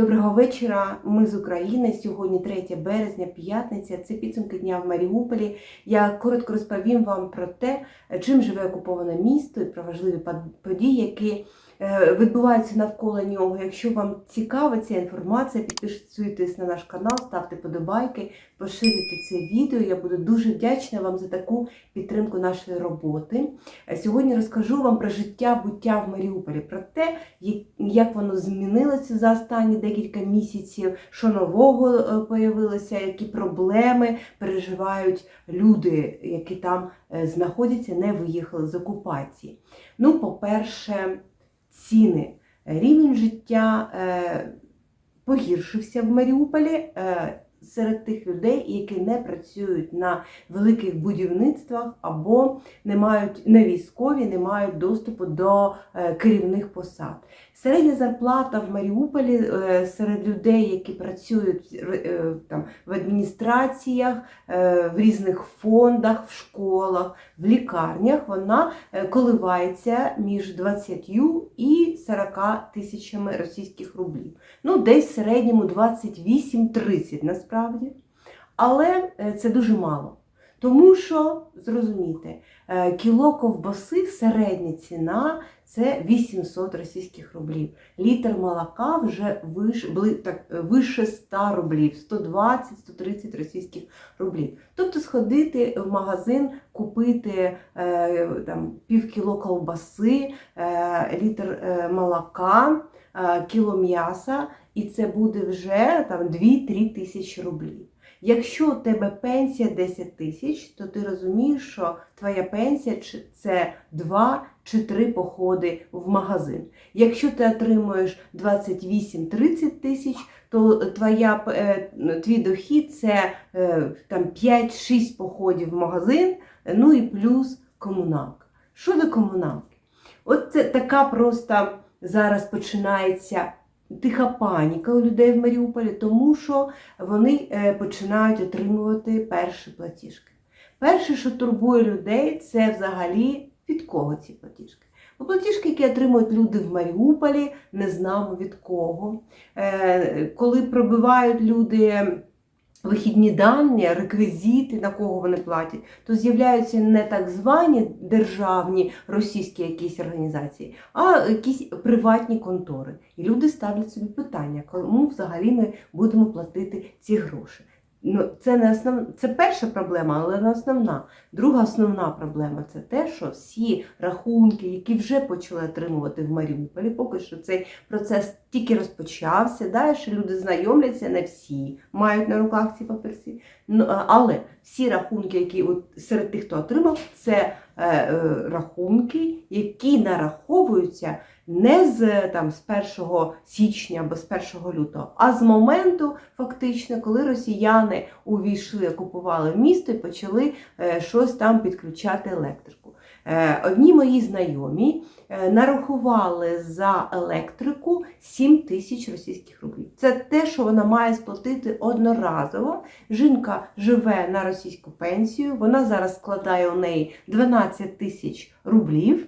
Доброго вечора. Ми з України. Сьогодні 3 березня, п'ятниця. Це підсумки дня в Маріуполі. Я коротко розповім вам про те, чим живе окуповане місто і про важливі події, які відбуваються навколо нього. Якщо вам цікава ця інформація, підписуйтесь на наш канал, ставте подобайки, поширюйте це відео. Я буду дуже вдячна вам за таку підтримку нашої роботи. Е, Сьогодні розкажу вам про життя буття в Маріуполі, про те, як- воно змінилося за останні декілька місяців, що нового е, появилося, які проблеми переживають люди, які там е, знаходяться, не виїхали з окупації. Ну, по-перше, ціни. Рівень життя е, погіршився в Маріуполі. Серед тих людей, які не працюють на великих будівництвах або не мають не військові, не мають доступу до е, керівних посад. Середня зарплата в Маріуполі е, серед людей, які працюють е, там в адміністраціях, в різних фондах, в школах, в лікарнях, вона коливається між 20 і 40 тисячами російських рублів. Ну, десь в середньому 28-30 насправді. Але е, це дуже мало. Тому що, зрозумійте, е, кіло ковбаси, середня ціна це 800 російських рублів. Літр молока вже виш, бли, так, е, вище 100 рублів, 120-130 російських рублів. Тобто сходити в магазин, купити е, там, пів кіло ковбаси, е, літр е, молока, е, кіло м'яса, і це буде вже там 2-3 тисячі рублів. Якщо у тебе пенсія 10 тисяч, то ти розумієш, що твоя пенсія це 2 чи 3 походи в магазин. Якщо ти отримуєш 28-30 тисяч, то твоя, е, твій дохід це е, там 5-6 походів в магазин, ну і плюс комуналка. Що до комуналки? От це така просто зараз починається тиха паніка у людей в Маріуполі, тому що вони е, починають отримувати перші платіжки. Перше, що турбує людей, це взагалі від кого ці платіжки. Бо платіжки, які отримують люди в Маріуполі, не знамо від кого. Е, Коли пробивають люди вихідні дані, реквізити, на кого вони платять, то з'являються не так звані державні російські якісь організації, а якісь приватні контори. І люди ставлять собі питання, кому взагалі ми будемо платити ці гроші. Ну, це не основ... це перша проблема, але не основна. Друга основна проблема це те, що всі рахунки, які вже почали отримувати в Маріуполі, поки що цей процес тільки розпочався, да, ще люди знайомляться, не всі мають на руках ці папірці. Ну, але всі рахунки, які от серед тих, хто отримав, це е, е, рахунки, які нараховуються не з там з 1 січня або з 1 лютого, а з моменту, фактично, коли росіяни увійшли, окупували місто і почали е, щось там підключати електрику. Е, Одні мої знайомі е, нарахували за електрику 7 тисяч російських рублів. Це те, що вона має сплатити одноразово. Жінка живе на російську пенсію, вона зараз складає у неї 12 тисяч рублів.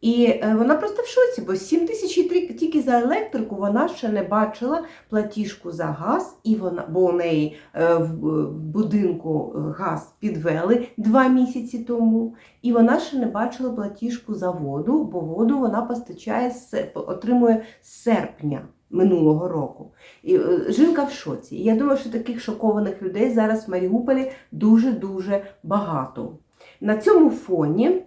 І е, вона просто в шоці, бо 7 тисяч тільки за електрику вона ще не бачила платіжку за газ, і вона, бо у неї е, в будинку газ підвели два місяці тому. І вона ще не бачила платіжку за воду, бо воду вона постачає отримує з серпня минулого року. І е, жінка в шоці. І я думаю, що таких шокованих людей зараз в Маріуполі дуже-дуже багато. На цьому фоні е,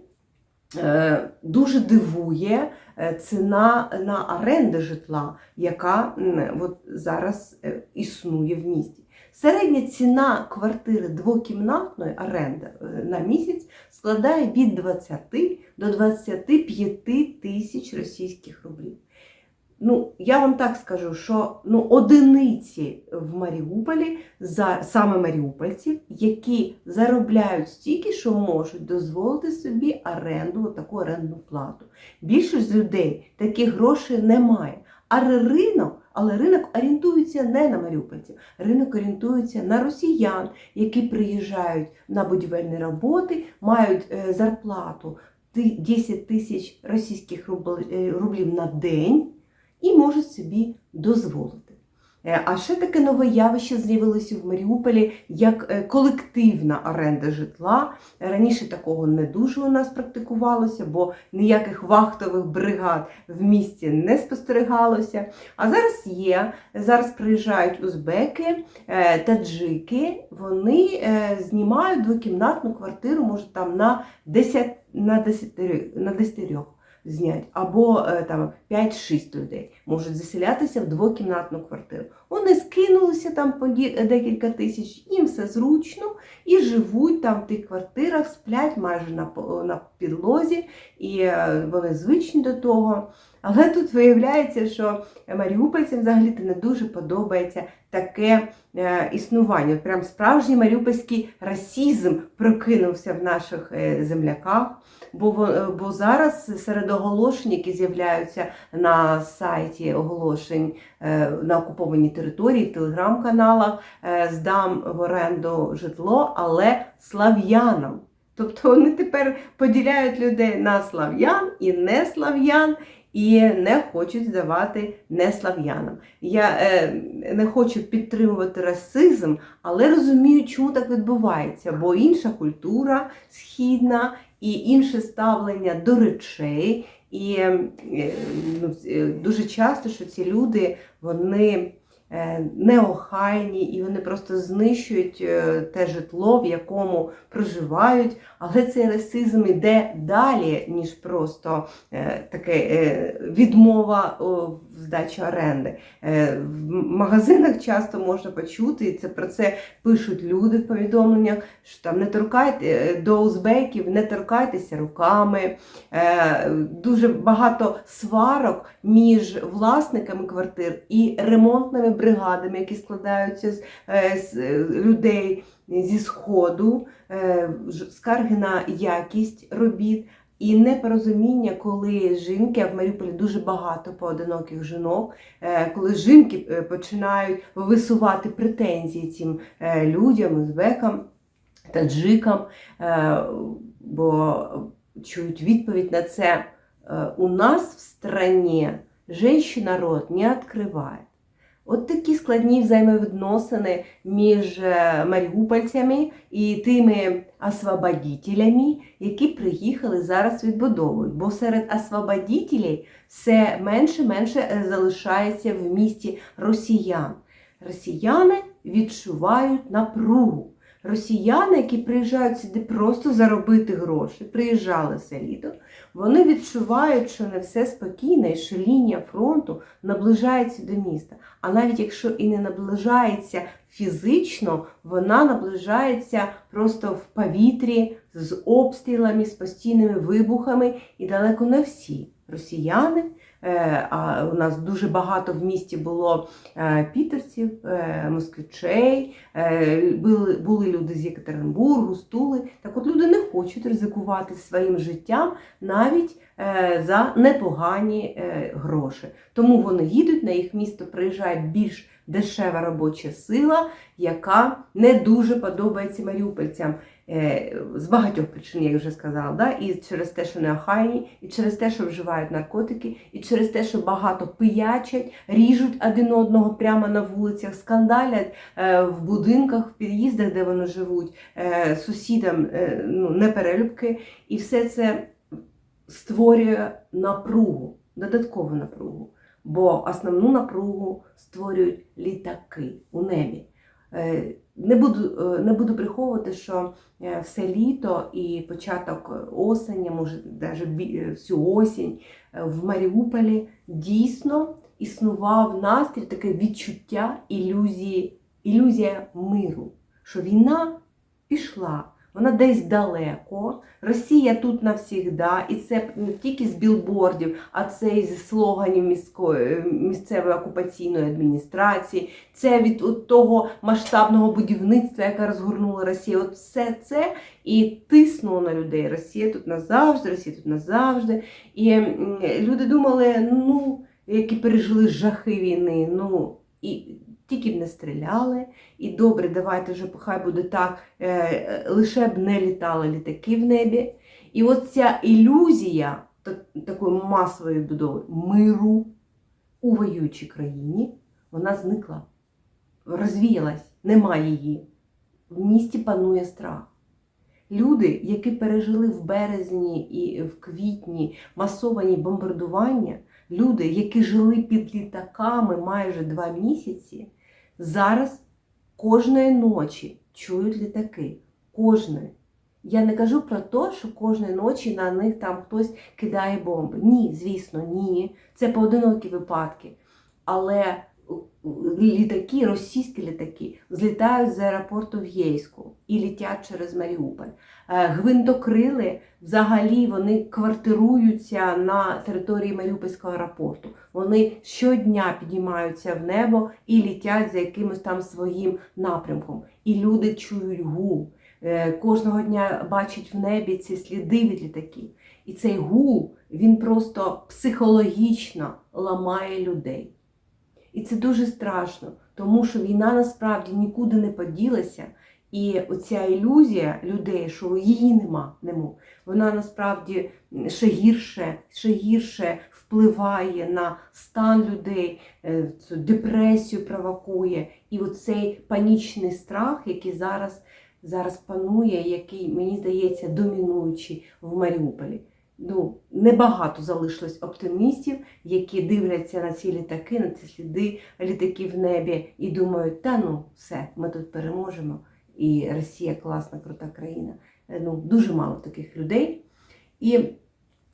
дуже дивує е, ціна на оренди житла, яка от зараз е, існує в місті. Середня ціна квартири двокімнатної оренди е, на місяць складає від 20 до 25 тисяч російських рублів. Ну, я вам так скажу, що ну, одиниці в Маріуполі, за, саме маріупольців, які заробляють стільки, що можуть дозволити собі оренду, таку орендну плату. Більшість людей таких грошей немає. А ринок, але ринок орієнтується не на маріупольців, ринок орієнтується на росіян, які приїжджають на будівельні роботи, мають е, зарплату 10 тисяч російських е, рублів на день і можуть собі дозволити. Е, А ще таке нове явище з'явилося в Маріуполі як е, колективна оренда житла. Раніше такого не дуже у нас практикувалося, бо ніяких вахтових бригад в місті не спостерігалося. А зараз є. Зараз приїжджають узбеки, е, таджики. Вони знімають двокімнатну квартиру, може там на 10 на 10, на 10 знять, або е, там 5-6 людей можуть заселятися в двокімнатну квартиру. Вони скинулися там по декілька тисяч, їм все зручно і живуть там в тих квартирах, сплять майже на, підлозі, і е, вони звичні до того. Але тут виявляється, що маріупольцям взагалі не дуже подобається таке е, існування. От Прям справжній маріупольський расізм прокинувся в наших е, земляках. Бо, е, бо зараз серед оголошень, які з'являються на сайті оголошень на окупованій території, в телеграм-каналах, здам в оренду житло, але слав'янам. Тобто вони тепер поділяють людей на слав'ян і неслав'ян. І не хочуть здавати неслав'янам. Я е, не хочу підтримувати расизм, але розумію, чому так відбувається, бо інша культура східна і інше ставлення до речей. І е, ну, е, дуже часто, що ці люди вони неохайні і вони просто знищують е, те житло, в якому проживають. Але цей расизм іде далі, ніж просто е, таке е, відмова в здачі оренди. Е, в магазинах часто можна почути, і це про це пишуть люди в повідомленнях, що там не торкайте е, до узбеків, не торкайтеся руками. Е, дуже багато сварок між власниками квартир і ремонтними бригадами, які складаються з, е, з е, людей зі сходу, е, скарги на якість робіт. І непорозуміння, коли жінки, а в Маріуполі дуже багато поодиноких жінок, коли жінки починають висувати претензії цим людям, узбекам, таджикам, бо чують відповідь на це. У нас в стране женщина рот не відкриває. От такі складні взаємовідносини між е, маріупольцями і тими освободителями, які приїхали зараз відбудовують. Бо серед освободителей все менше-менше е, залишається в місті росіян. Росіяни відчувають напругу. Росіяни, які приїжджають сюди просто заробити гроші, приїжджали все літо, вони відчувають, що не все спокійно і що лінія фронту наближається до міста. А навіть якщо і не наближається фізично, вона наближається просто в повітрі з обстрілами, з постійними вибухами, і далеко не всі росіяни. Е, А у нас дуже багато в місті було е, пітерців, е, москвичей, були, були люди з Єкатеринбургу, з Тули. Так от люди не хочуть ризикувати своїм життям навіть за непогані гроші. Тому вони їдуть, на їх місто приїжджають більш дешева робоча сила, яка не дуже подобається маріупольцям. Е, З багатьох причин, як вже сказала, да? і через те, що неохайні, і через те, що вживають наркотики, і через те, що багато пиячать, ріжуть один одного прямо на вулицях, скандалять е, в будинках, в під'їздах, де вони живуть, е, сусідам ну, неперелюбки. І все це створює напругу, додаткову напругу. Бо основну напругу створюють літаки у небі. Е, Не буду, е, не буду приховувати, що е, все літо і початок осені, може навіть всю осінь в Маріуполі дійсно існував настрій, таке відчуття ілюзії, ілюзія миру, що війна пішла, вона десь далеко. Росія тут навсігда, і це не тільки з білбордів, а це і зі слоганів міської місцевої окупаційної адміністрації, це від от того масштабного будівництва, яке розгорнула Росія. От все це і тиснуло на людей. Росія тут назавжди, Росія тут назавжди. І люди думали, ну, які пережили жахи війни, ну і тільки б не стріляли. І добре, давайте вже хай буде так, е, лише б не літали літаки в небі. І от ця ілюзія такої масової будови миру у воюючій країні, вона зникла. розвіялась, немає її. В місті панує страх. Люди, які пережили в березні і в квітні масовані бомбардування, люди, які жили під літаками майже два місяці, зараз кожної ночі чують літаки. Кожної. Я не кажу про те, що кожної ночі на них там хтось кидає бомби. Ні, звісно, ні. Це поодинокі випадки. Але літаки, російські літаки, злітають з аеропорту в Єйську і літять через Маріуполь. Е, Гвинтокрили взагалі вони квартируються на території Маріупольського аеропорту. Вони щодня піднімаються в небо і літять за якимось там своїм напрямком. І люди чують гул. Е, Кожного дня бачать в небі ці сліди від літаків. І цей гул він просто психологічно ламає людей. І це дуже страшно, тому що війна насправді нікуди не поділася. І оця ілюзія людей, що її нема, нему, вона насправді ще гірше, ще гірше впливає на стан людей, е, цю депресію провокує. І оцей панічний страх, який зараз, зараз панує, який, мені здається, домінуючий в Маріуполі. Ну, небагато залишилось оптимістів, які дивляться на ці літаки, на ці сліди літаків в небі і думають, та ну все, ми тут переможемо. І Росія класна, крута країна. Е, Ну, дуже мало таких людей. І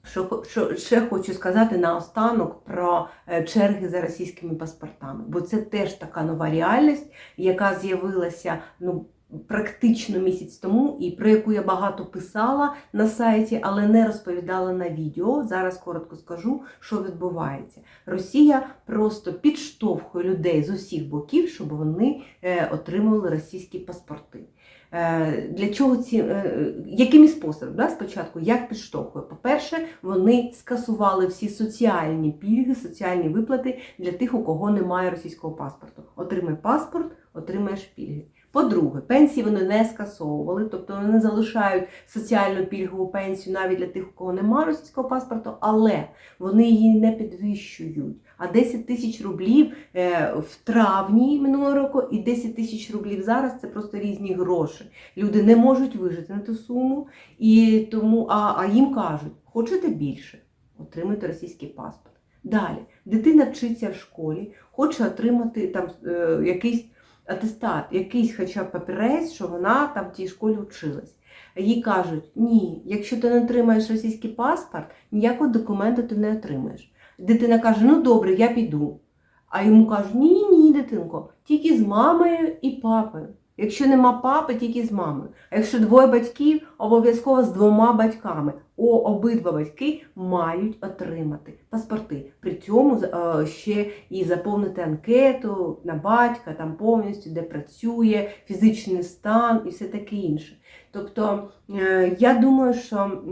що, що ще хочу сказати наостанок про е, черги за російськими паспортами, бо це теж така нова реальність, яка з'явилася ну, практично місяць тому, і про яку я багато писала на сайті, але не розповідала на відео. Зараз коротко скажу, що відбувається. Росія просто підштовхує людей з усіх боків, щоб вони е, отримували російські паспорти. Е, Для чого ці е, якими способами? Да? Спочатку як підштовхує? По-перше, вони скасували всі соціальні пільги, соціальні виплати для тих, у кого немає російського паспорту. Отримай паспорт, отримаєш пільги. По-друге, пенсії вони не скасовували, тобто вони залишають соціальну пільгову пенсію навіть для тих, у кого немає російського паспорту, але вони її не підвищують. А 10 тисяч рублів е, в травні минулого року і 10 тисяч рублів зараз це просто різні гроші. Люди не можуть вижити на ту суму, і тому, а, а їм кажуть, хочете більше, отримуйте російський паспорт. Далі, дитина вчиться в школі, хоче отримати там е, якийсь атестат, якийсь хоча б папірець, що вона там в тій школі вчилась. Їй кажуть, ні, якщо ти не отримаєш російський паспорт, ніякого документу ти не отримаєш. Дитина каже, ну добре, я піду. А йому кажуть, ні, ні, дитинко, тільки з мамою і папою. Якщо нема папи, тільки з мамою. А якщо двоє батьків, обов'язково з двома батьками. О, обидва батьки мають отримати паспорти. При цьому е, ще і заповнити анкету на батька, там повністю, де працює, фізичний стан і все таке інше. Тобто е, я думаю, що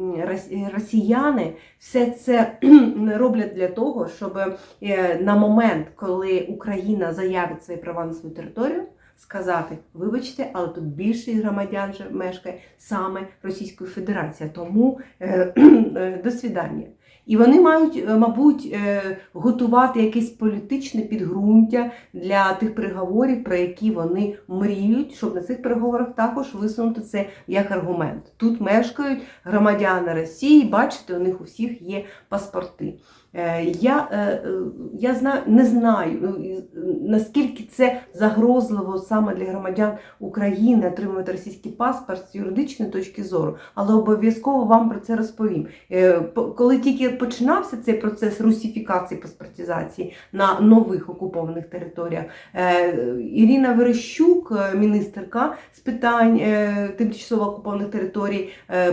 росіяни все це роблять для того, щоб е, на момент, коли Україна заявить свої права на свою територію, сказати, вибачте, але тут більшість громадян же мешкає саме Російської Федерації, тому е, е, до свідання. І вони мають, е, мабуть, е, готувати якесь політичне підґрунтя для тих переговорів, про які вони мріють, щоб на цих переговорах також висунути це як аргумент. Тут мешкають громадяни Росії, бачите, у них у всіх є паспорти. Е, Я, е, е, я не знаю, наскільки це загрозливо саме для громадян України отримувати російський паспорт з юридичної точки зору, але обов'язково вам про це розповім. Коли тільки починався цей процес русифікації паспортизації на нових окупованих територіях, Ірина Верещук, міністерка з питань тимчасово окупованих територій,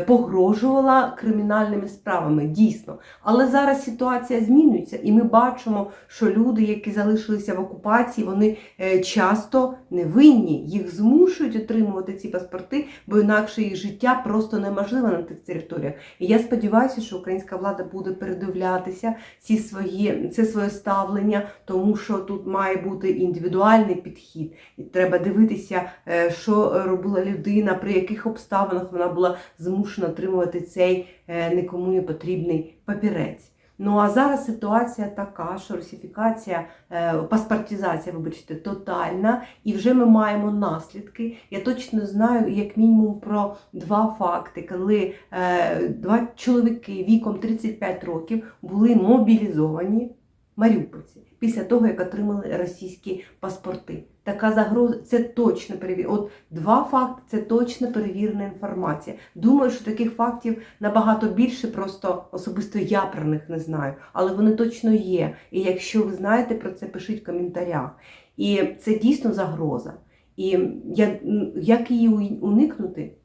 погрожувала кримінальними справами дійсно. Але зараз ситуація змінюється, і ми бачимо, що люди, які залишилися в окупації, вони е, часто невинні, їх змушують отримувати ці паспорти, бо інакше їх життя просто неможливе на тих територіях. І я сподіваюся, що українська влада буде передивлятися ці свої, це своє ставлення, тому що тут має бути індивідуальний підхід, і треба дивитися, е, що робила людина, при яких обставинах вона була змушена отримувати цей е, нікому не потрібний папірець. Ну а зараз ситуація така, що русифікація, е, паспортизація, вибачте, тотальна, і вже ми маємо наслідки. Я точно знаю, як мінімум, про два факти, коли е, два чоловіки віком 35 років були мобілізовані маріупольці після того, як отримали російські паспорти. Така загроза це точно перевірена. От два факти це точно перевірена інформація. Думаю, що таких фактів набагато більше, просто особисто я про них не знаю, але вони точно є. І якщо ви знаєте про це, пишіть в коментарях. І це дійсно загроза. І я, як її уникнути,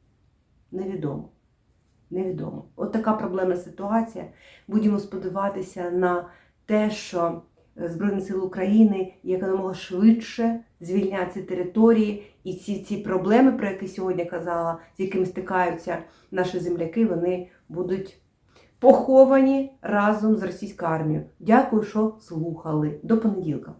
невідомо. Невідомо. От така проблемна ситуація. Будемо сподіватися на те, що е, Збройні Сили України якомога швидше звільнять ці території, і ці, ці проблеми, про які сьогодні казала, з якими стикаються наші земляки, вони будуть поховані разом з російською армією. Дякую, що слухали. До понеділка.